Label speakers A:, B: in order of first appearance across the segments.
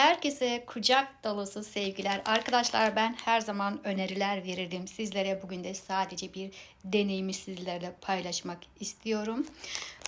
A: Herkese kucak dolusu sevgiler. Arkadaşlar ben her zaman öneriler verirdim sizlere. Bugün de sadece bir deneyimi sizlerle paylaşmak istiyorum.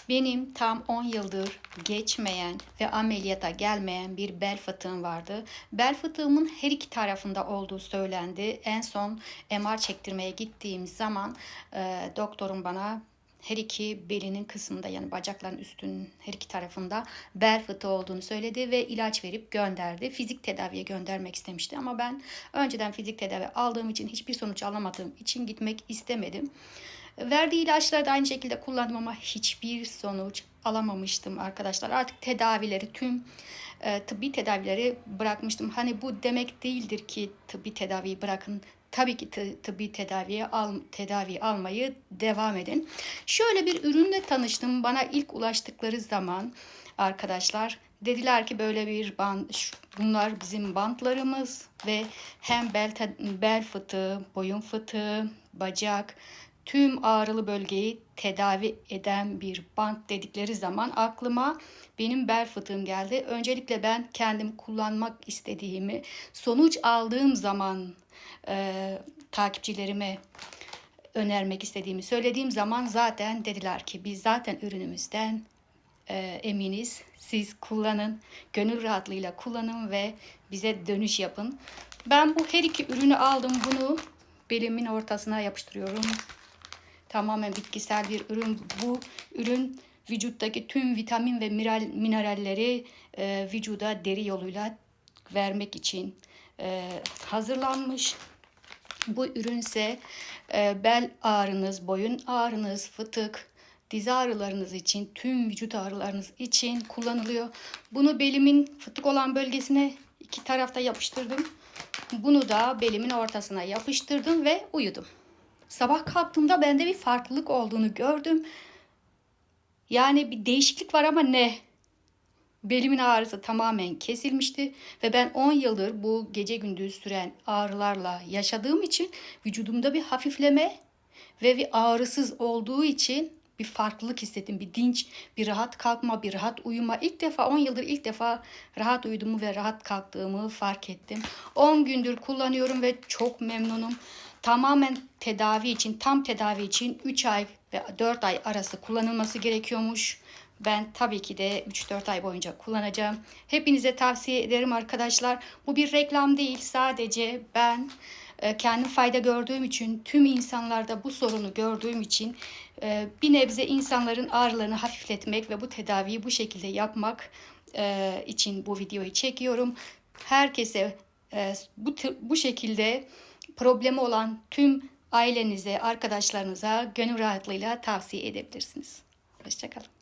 A: Benim tam 10 yıldır geçmeyen ve ameliyata gelmeyen bir bel fıtığım vardı. Bel fıtığımın her iki tarafında olduğu söylendi. En son MR çektirmeye gittiğim zaman e, doktorum bana her iki belinin kısmında yani bacakların üstünün her iki tarafında bel fıtığı olduğunu söyledi ve ilaç verip gönderdi. Fizik tedaviye göndermek istemişti ama ben önceden fizik tedavi aldığım için hiçbir sonuç alamadığım için gitmek istemedim. Verdiği ilaçları da aynı şekilde kullandım ama hiçbir sonuç alamamıştım arkadaşlar. Artık tedavileri tüm e, tıbbi tedavileri bırakmıştım. Hani bu demek değildir ki tıbbi tedaviyi bırakın tabii ki tıbbi tedaviye al, tedavi almayı devam edin. Şöyle bir ürünle tanıştım. Bana ilk ulaştıkları zaman arkadaşlar dediler ki böyle bir band, bunlar bizim bantlarımız ve hem bel, bel fıtığı, boyun fıtığı, bacak, tüm ağrılı bölgeyi tedavi eden bir bant dedikleri zaman aklıma benim bel fıtığım geldi. Öncelikle ben kendim kullanmak istediğimi sonuç aldığım zaman e, takipçilerime önermek istediğimi söylediğim zaman zaten dediler ki biz zaten ürünümüzden e, eminiz. Siz kullanın, gönül rahatlığıyla kullanın ve bize dönüş yapın. Ben bu her iki ürünü aldım. Bunu belimin ortasına yapıştırıyorum. Tamamen bitkisel bir ürün. Bu ürün vücuttaki tüm vitamin ve mineralleri e, vücuda deri yoluyla vermek için e, hazırlanmış. Bu ürünse e, bel ağrınız, boyun ağrınız, fıtık, diz ağrılarınız için, tüm vücut ağrılarınız için kullanılıyor. Bunu belimin fıtık olan bölgesine iki tarafta yapıştırdım. Bunu da belimin ortasına yapıştırdım ve uyudum. Sabah kalktığımda bende bir farklılık olduğunu gördüm. Yani bir değişiklik var ama ne? Belimin ağrısı tamamen kesilmişti ve ben 10 yıldır bu gece gündüz süren ağrılarla yaşadığım için vücudumda bir hafifleme ve bir ağrısız olduğu için bir farklılık hissettim. Bir dinç, bir rahat kalkma, bir rahat uyuma. İlk defa 10 yıldır ilk defa rahat uyuduğumu ve rahat kalktığımı fark ettim. 10 gündür kullanıyorum ve çok memnunum. Tamamen tedavi için, tam tedavi için 3 ay ve 4 ay arası kullanılması gerekiyormuş. Ben tabii ki de 3-4 ay boyunca kullanacağım. Hepinize tavsiye ederim arkadaşlar. Bu bir reklam değil. Sadece ben e, kendim fayda gördüğüm için, tüm insanlarda bu sorunu gördüğüm için e, bir nebze insanların ağrılarını hafifletmek ve bu tedaviyi bu şekilde yapmak e, için bu videoyu çekiyorum. Herkese bu, bu şekilde problemi olan tüm ailenize, arkadaşlarınıza gönül rahatlığıyla tavsiye edebilirsiniz. Hoşçakalın.